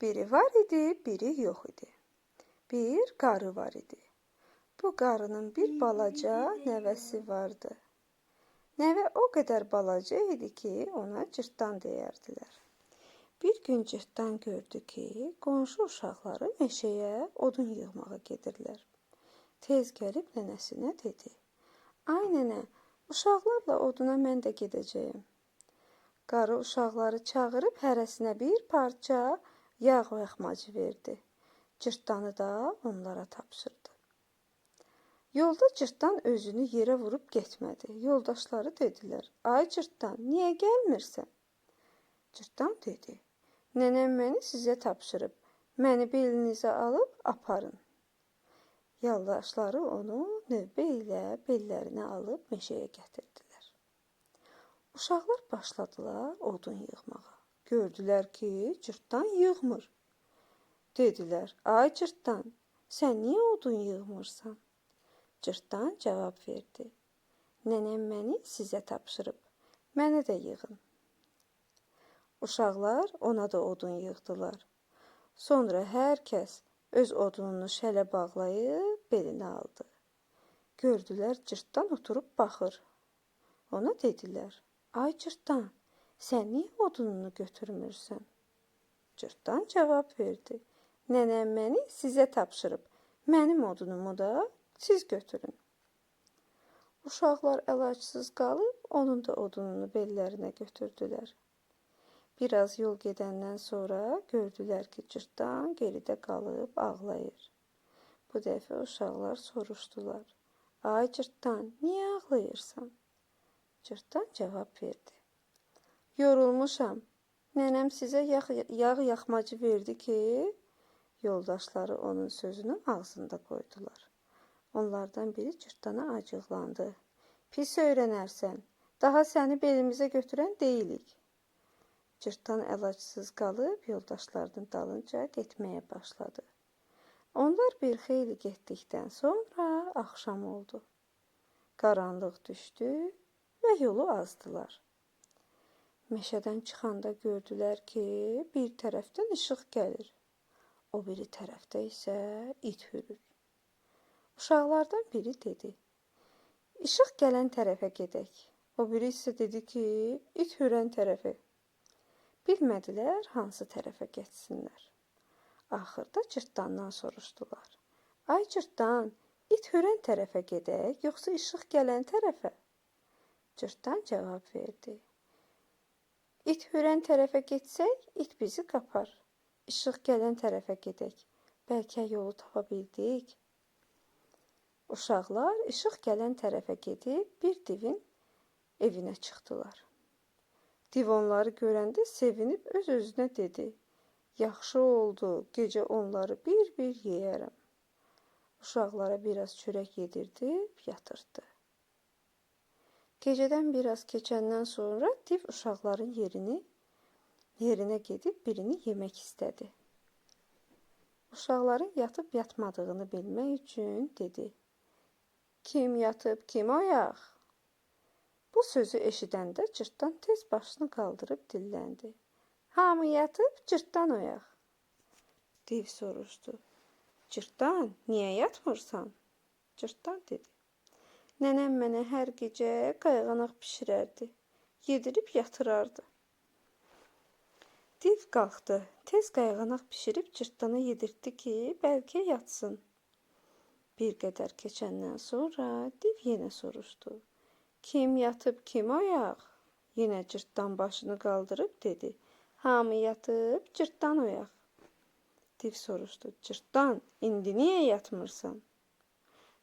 Biri var idi, biri yox idi. Bir qarı var idi. Bu qarının bir balaca nəvəsi vardı. Nəvə o qədər balaca idi ki, ona cırtdan deyərdilər. Bir gün cırtdan gördü ki, qonşu uşaqları meşəyə odun yığmağa gedirlər. Tez gəlib nənəsinə dedi: "Ay nənə, uşaqlarla oduna mən də gedəcəyəm." Qarı uşaqları çağırıb hərəsinə bir parça yağ yaxmacı verdi. Cırtdanı da onlara tapşırdı. Yolda cırtdan özünü yerə vurub getmədi. Yoldaşları dedilər: "Ay cırtdan, niyə gəlmirsən?" Cırtdan dedi: "Nənəm məni sizə tapşırıb. Məni belinizə alıb aparın." Yoldaşları onu növbə ilə bellərinə alıb meşəyə gətirdilər. Uşaqlar başladılar odun yığmağa. Gördülər ki, cırtdan yığmır. Dedilər: "Ay cırtdan, sən niyə odun yığmırsan?" Cırtdan cavab verdi: "Nənəm məni sizə tapşırıb. Mənə də yığın." Uşaqlar ona da odun yığdılar. Sonra hər kəs öz odununu şələ bağlayıb belinə aldı. Gördülər cırtdan oturub baxır. Ona dedilər: "Ay cırtdan, sən niyə odununu götürmürsən?" Cırtdan cavab verdi: "Nənəm məni sizə tapşırıb. Mənim odunumu da siz götürün." Uşaqlar əlacsız qalıb onun da odununu bellərinə götürdülər. Biraz yol gedəndən sonra gördülər ki, cırtdan geridə qalıb ağlayır. Bu dəfə uşaqlar soruşdular: "Ay cırtdan, niyə ağlayırsan?" Cırtdan cavab verdi: "Yorulmuşam. Nənəm sizə yağ, yağ yaxmacı verdi ki." Yoldaşları onun sözünü ağzında qoydular. Onlardan biri cırtdana acıqlandı. "Pis öyrənərsən. Daha səni belimizə götürən deyilik." Cırtdan əlacsız qalıb yoldaşlarının dalınca getməyə başladı. Onlar bir xeyli getdikdən sonra axşam oldu. Qaranlıq düşdü və yolu azdılar. Meşədən çıxanda gördülər ki, bir tərəfdən işıq gəlir. O biri tərəfdə isə it hürür. Uşaqlardan biri dedi: "İşıq gələn tərəfə gedək." O biri isə dedi ki, it hürən tərəfə. Bilmədilər hansı tərəfə getsinlər. Axırda cırtdandan soruşdular. Ay cırtdan, it hürən tərəfə gedək, yoxsa işıq gələn tərəfə? Cırtdan cavab verdi. İt hürən tərəfə getsək, it bizi qapar. İşıq gələn tərəfə gedək. Bəlkə yolu tapa bildik. Uşaqlar işıq gələn tərəfə gedib bir divin evinə çıxdılar. Div onları görəndə sevinib öz-özünə dedi: "Yaxşı oldu, gecə onları bir-bir yeyərəm." Uşaqlara biraz çörək yedirdib yatırtdı. Gecədən biraz keçəndən sonra div uşaqların yerini yerinə gedib birini yemək istədi. Uşaqların yatıb yatmadığını bilmək üçün dedi: "Kim yatıb, kim oyaq?" Bu sözü eşidəndə cırtdan tez başını qaldırıb dilləndi. Hamı yatıb, cırtdan oyaq. Div soruşdu. Cırtdan, niyə yatmırsan? Cırtdan dedi. Nənəm mənə hər gecə qayğanaq bişirərdi. Yedirib yatırardı. Div qalxdı. Tez qayğanaq bişirib cırtdana yedirtdi ki, bəlkə yatsın. Bir qədər keçəndən sonra div yenə soruşdu. Kim yatıb, kim oyaq? Yenə cırtdan başını qaldırıb dedi. Hamı yatıb, cırtdan oyaq. Div soruşdu. Cırtdan, indi niyə yatmırsan?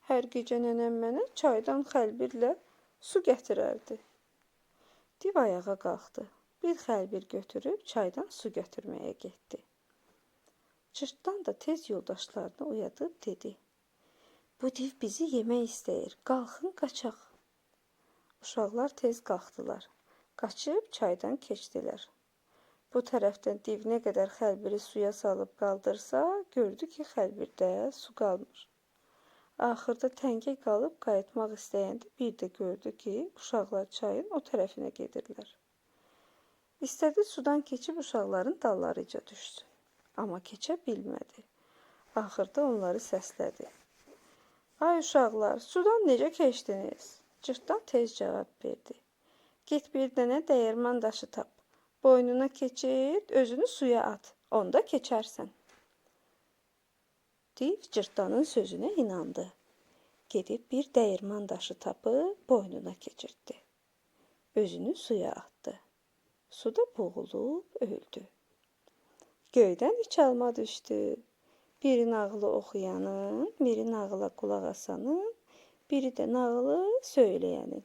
Hər gecə nənəm mənə çaydan xəlbirlə su gətirərdi. Div ayağa qalxdı. Bir xəlbir götürüb çaydan su götürməyə getdi. Cırtdan da tez yoldaşlarını oyadıb dedi. Bu div bizi yemək istəyir. Qalxın, qaçaq. Uşaqlar tez qalxdılar. Qaçıb çaydan keçdilər. Bu tərəfdən div nə qədər xəlbiri suya salıb qaldırsa, gördü ki, xəlbirdə su qalmır. Axırda təngə qalıb qayıtmaq istəyəndə bir də gördü ki, uşaqlar çayın o tərəfinə gedirlər. İstədi sudan keçib uşaqların dallarıca düşsün. amma keçə bilmədi. Axırda onları səslədi. Ay uşaqlar, sudan necə keçdiniz? Cırtdan tez cavab verdi. Get bir dənə dəyirman daşı tap. Boynuna keçir, özünü suya at. Onda keçərsən. Div cırtdanın sözünə inandı. Gedib bir dəyirman daşı tapıb boynuna keçirtdi. Özünü suya atdı. Suda boğulub öldü. Göydən üç alma düşdü. Biri nağılı oxuyanın, biri nağıla qulaq asanın, biri də nağılı söyləyənin.